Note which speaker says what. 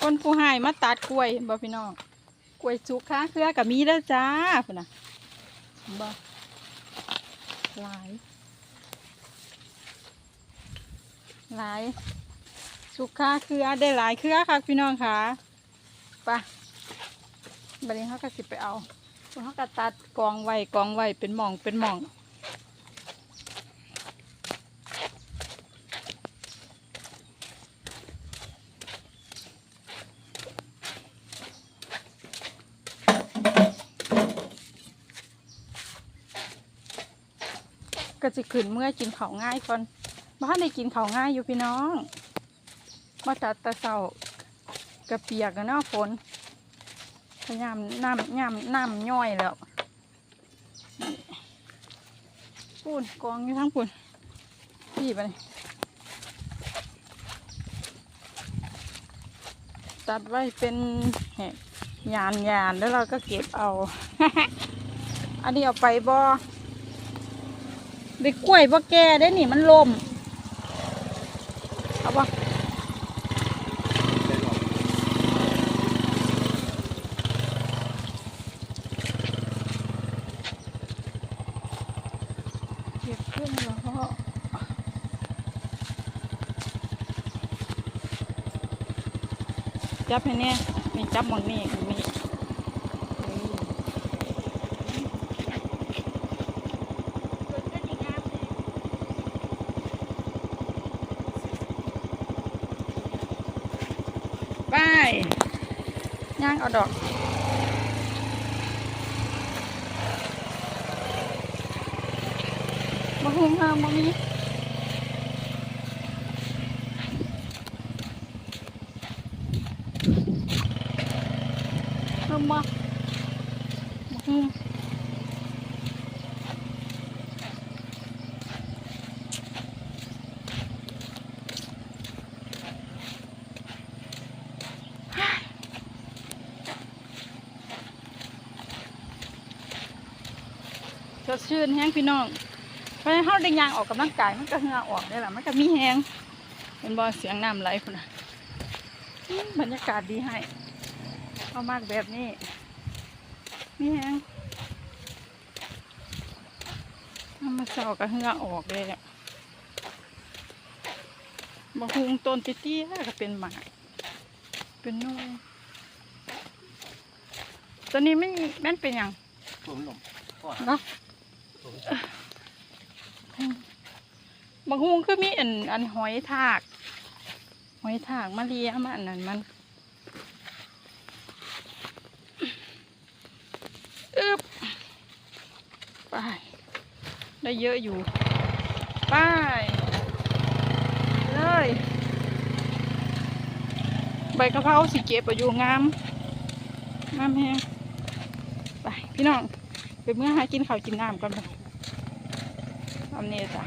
Speaker 1: คนผู้ให้มาตัดกล้วยบ่พี่น้องกล้วยสุกค้าเครือกับมีแล้วจ้าพุ่น่ะเห็นบ่หลายหลายสุกค้าเครือได้หลายเครือค่ะพี่น้องค่ะไปบัดนี้เขาก็สิไปเอาเขาก็ตัดกองไว้กองไว้เป็นหม่องเป็นหม่อง ก็จะขึ้นเมื่อกินเขาง่ายก่อนบ้านได้กินเขาง่ายอยู่พี่น้องมาตัดตะเสากระเปียกกันเนาะฝนพยายามน้ำน้ำน้ำย่อยแล้วปูนกองอยู่ทั้งปูนพี่ไปตัดไว้เป็นแหยานยานแล้วเราก็เก็บเอา อันนี้เอาไปบ่ อเด็กกล้วยบ่แก่ได้นี่มันลมเอาบ่จับให้เนี่ยนี่จับมองนี่หม้องนี่เออ ไปย่างเอาดอกมาหุงเฮามามีเพิ่มมามาหุง สดชื่นแห้งพี่น้องเพราะฉะนั้นเขาได้ยางออกกำลังกายมันก็เหงื่อออกได้แหละมันก็มีแห้งเป็นบอเสียงน้ำไหลคุณนะอืมบรรยากาศดีให้เขามากแบบนี้ มีแห้งน้ำมาเสาก็เหงื่อออกเลยเนี่ยบะฮุงต้นติตี้ก็เป็นหมากเป็นหน่วยตัวนี้ไม่แม่นเป็นหยัง
Speaker 2: ผมหลงก่อน
Speaker 1: เนาะ บางฮุงคือมีอันอันหอยทาก หอยทากมาเลียมาอันนั้นมันอึบไป ได้เยอะอยู่ ไป เลย ใบกะเพราสีเก็บอาอยู่งาม งามแฮงไป พี่น้อง ไปเมื่อหากินข้าวกินน้ำก่อนไป ทำเนี่ยจ้ะ